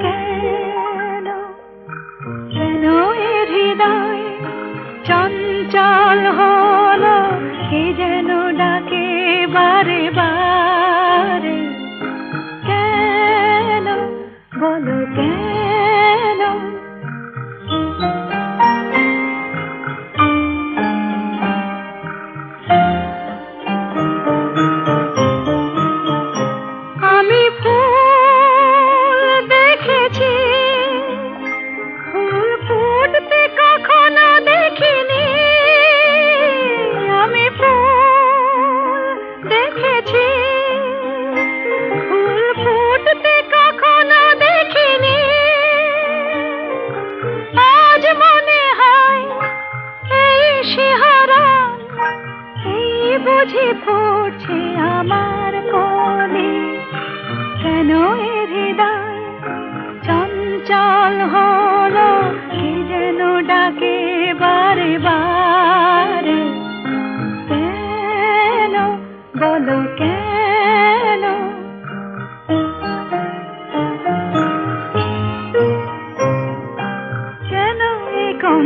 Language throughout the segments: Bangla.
okay.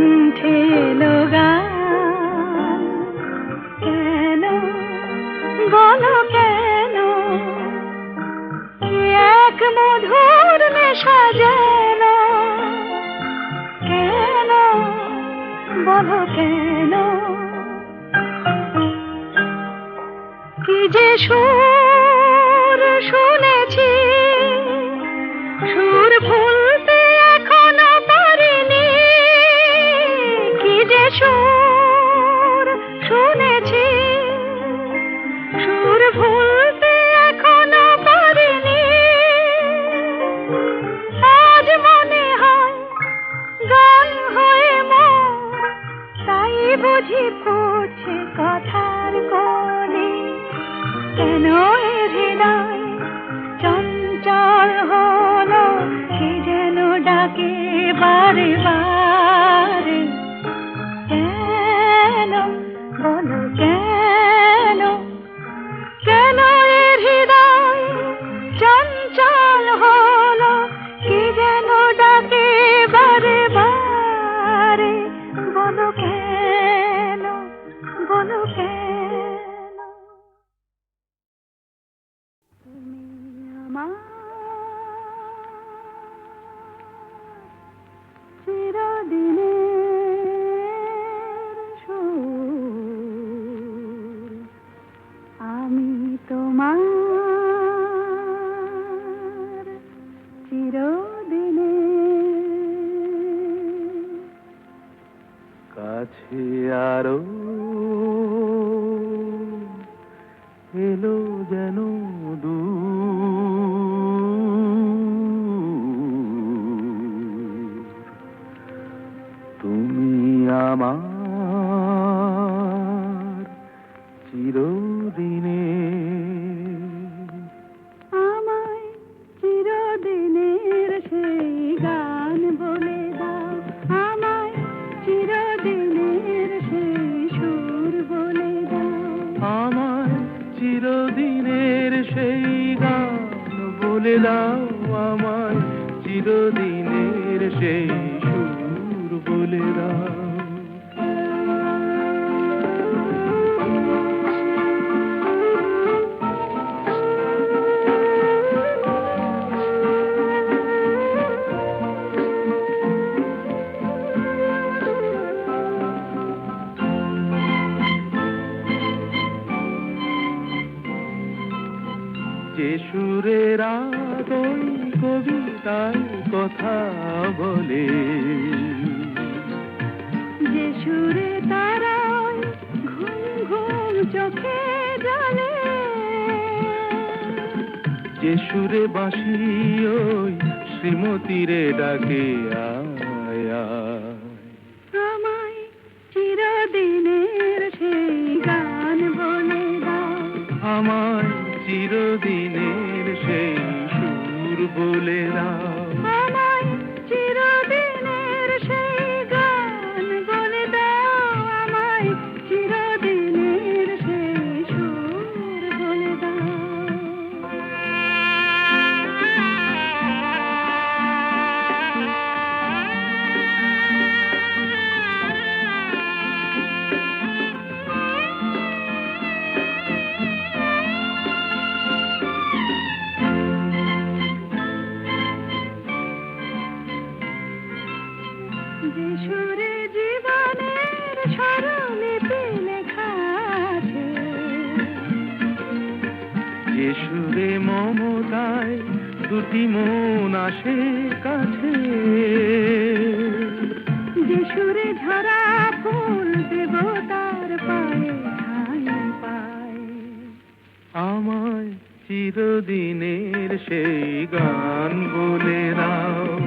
কণ্ঠে লগা কেন? গল কেন? এক মধুর নেশা যেন? কেন? বল কেন? কি যে সুর তুমি আমার চিরদিন যে বাসি বাঁশি ওই শ্রীমতীরে ডাকে আয়া আয়। আমায় চিরদিনের সেই গান বলে দাও আমায় চিরদিনের সেই সুর বলে দাও যে সুরে জীবনের স্মরণে লেখা আছে যে সুরে মমতায় দুটি মন আসে কাছে। যে সুরে ঝরা ফুল দেবতার পায়ে ঠাঁই পায়। আমায় চিরদিনের সেই গান বলে দাও।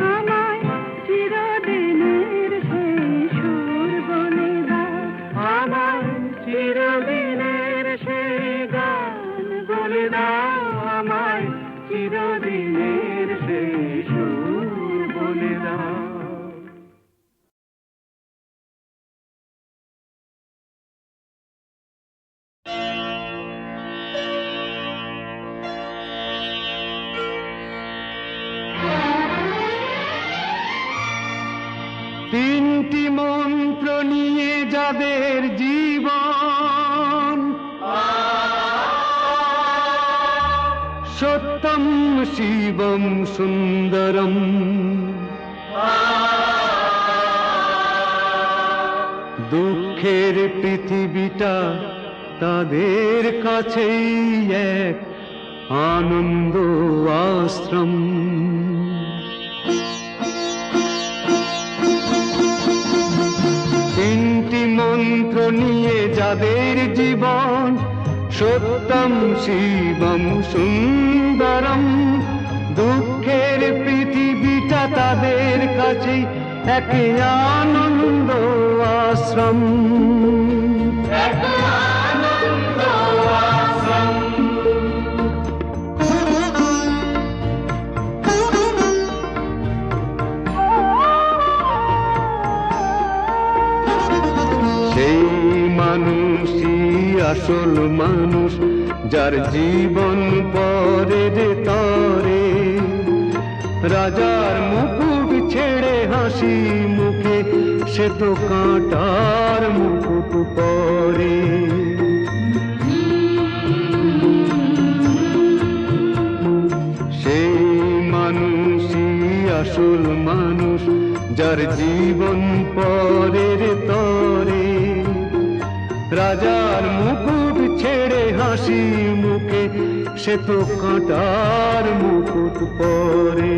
পৃথিবীটা তাদের কাছেই এক আনন্দ আশ্রম। তিনটি মন্ত্র নিয়ে যাদের জীবন, সত্যম শিবম সুন্দরম। দুঃখের পৃথিবীটা তাদের কাছে এক আনন্দ আশ্রম। মানুষই আসল মানুষ যার জীবন পরে রে তরে। রাজার মুকুট ছেড়ে হাসি সে তো কাঁটার মুকুট পরে। সেই মানুষই আসল মানুষ, যার জীবন পরের তরে। রাজার মুকুট ছেড়ে হাসি মুখে, সে তো কাঁটার মুকুট পরে।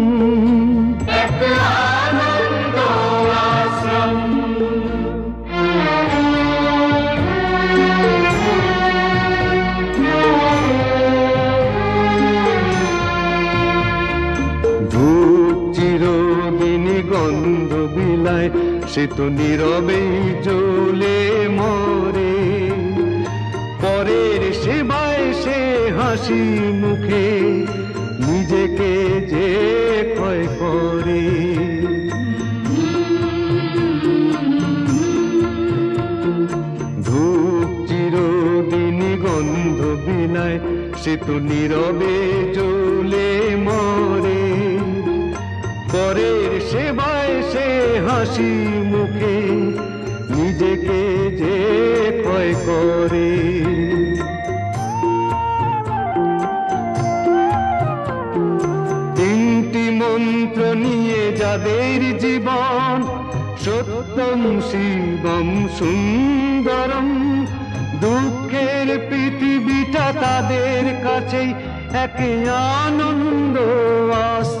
ধূপ চিরদিনই গন্ধ বিলায়, সে তো নীরবেই জ্বলে মরে। পরের সেবায় সে হাসি মুখে, নিজেকে যে ক্ষয় করে। ধূপ চিরদিনই গন্ধ বিলায়, সে তো নীরবে জ্বলে মরে। সেবায় সে হাসি মুখে নিজেকে যে ক্ষয় করে। তিনটি মন্ত্র নিয়ে যাদের জীবন সত্যম শিবম সুন্দরম, দুঃখের পৃথিবীটা তাদের কাছেই এক আনন্দ আশ্রম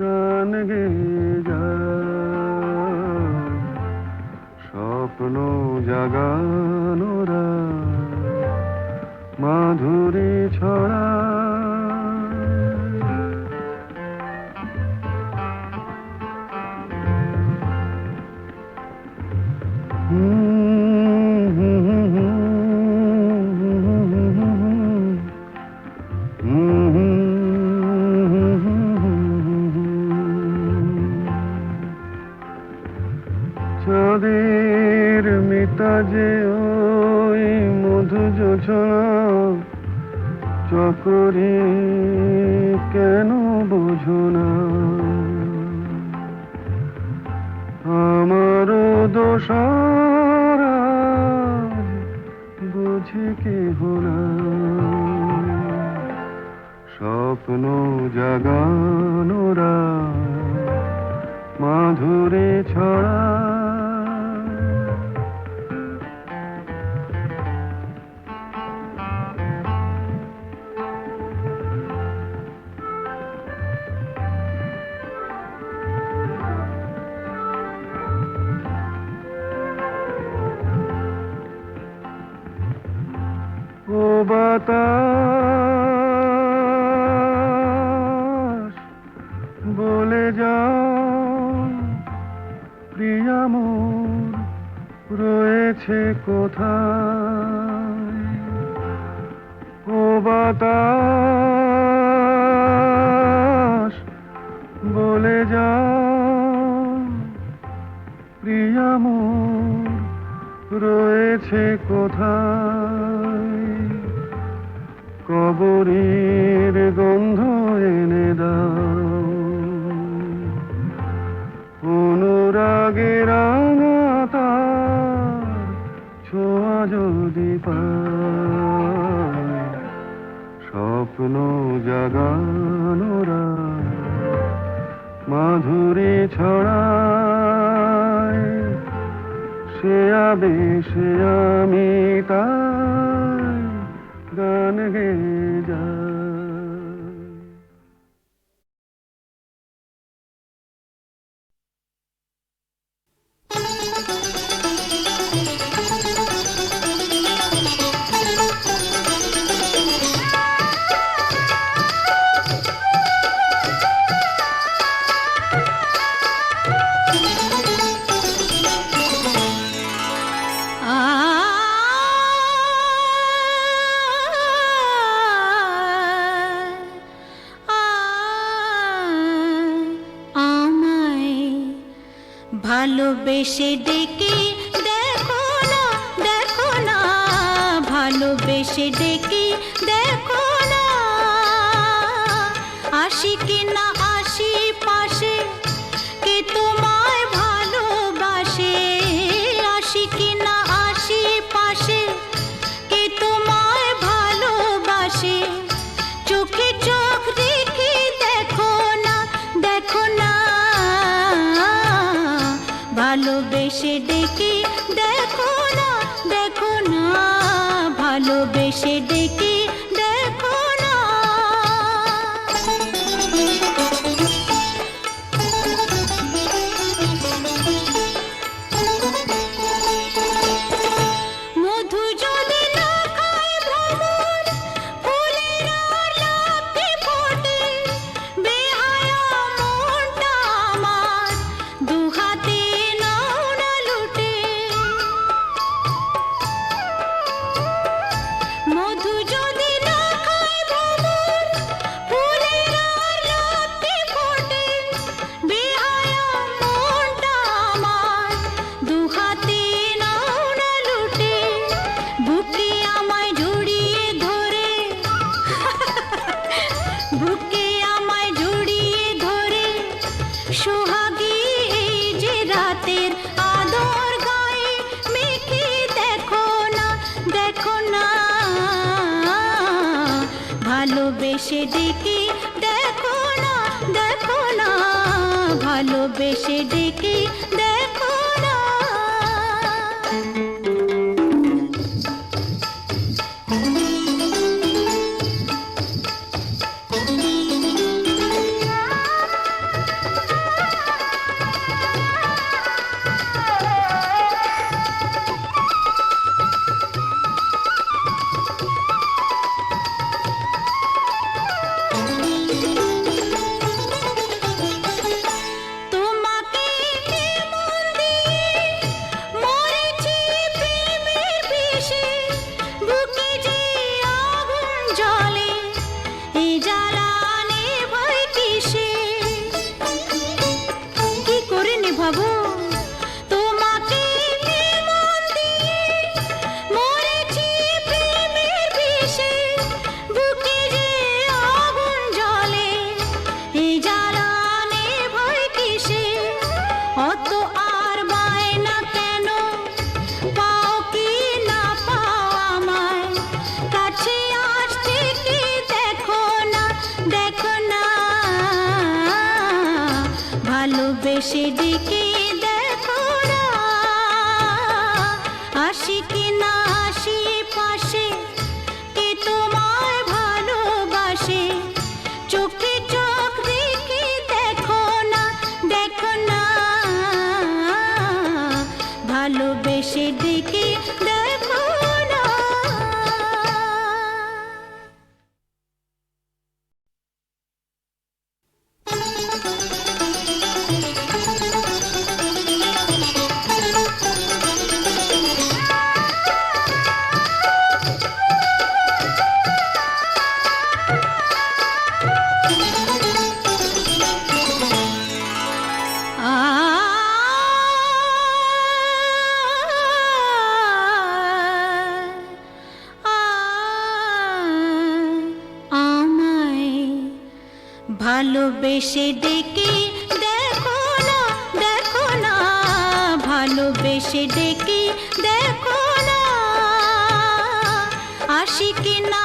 গান গে যাই স্বপ্ন জাগানোরা। মাধুরী ছড়ায় মিতাজে ওই মধু যোছনা চকরি বাতাস বলে যাও প্রিয়া মোর রয়েছে কোথায়? ও বাতাস, বলে যাও প্রিয়া মোর রয়েছে কোথায়? কবরের গন্ধ এনে দাও। অনুরাগে তার ছোঁয়া যদি স্বপ্ন জাগানোরা মাধুরী ছড়ায়, সে আবেশে আমি তাই गान है जा। ভালোবেসে ডেকে দেখো না। আসি কি ভালোবেসে ডেকে দেখো না দেখো না ভালোবেসে ডেকে দেখো না। বেশি ডেকে দেখো না। আসি কিনা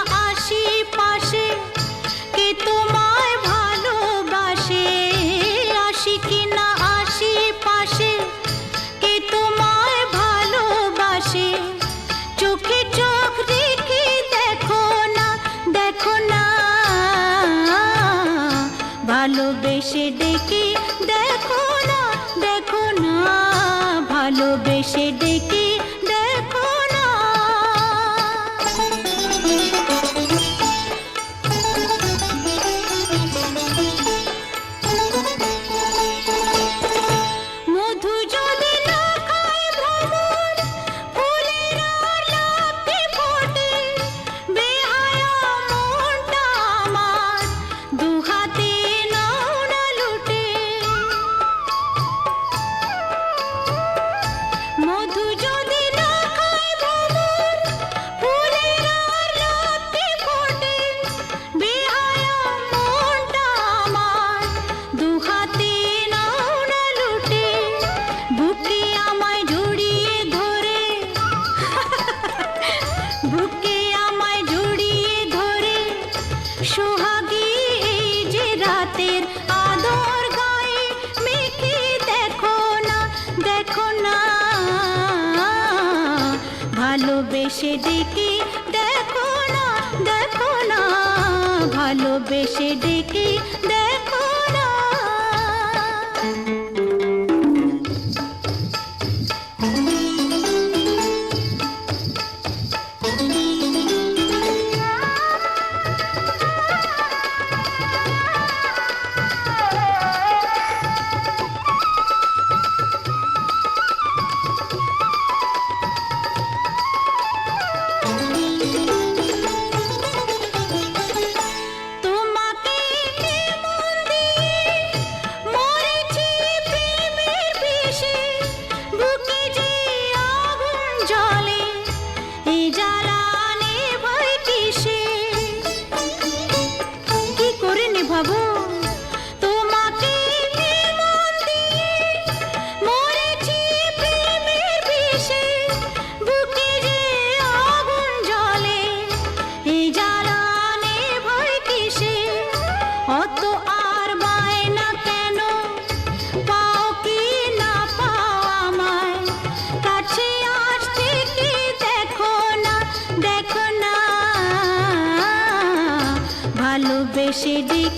ডেকে দেখো না দেখো না ভালোবেসে ডেকে দেখো ভালোবেসে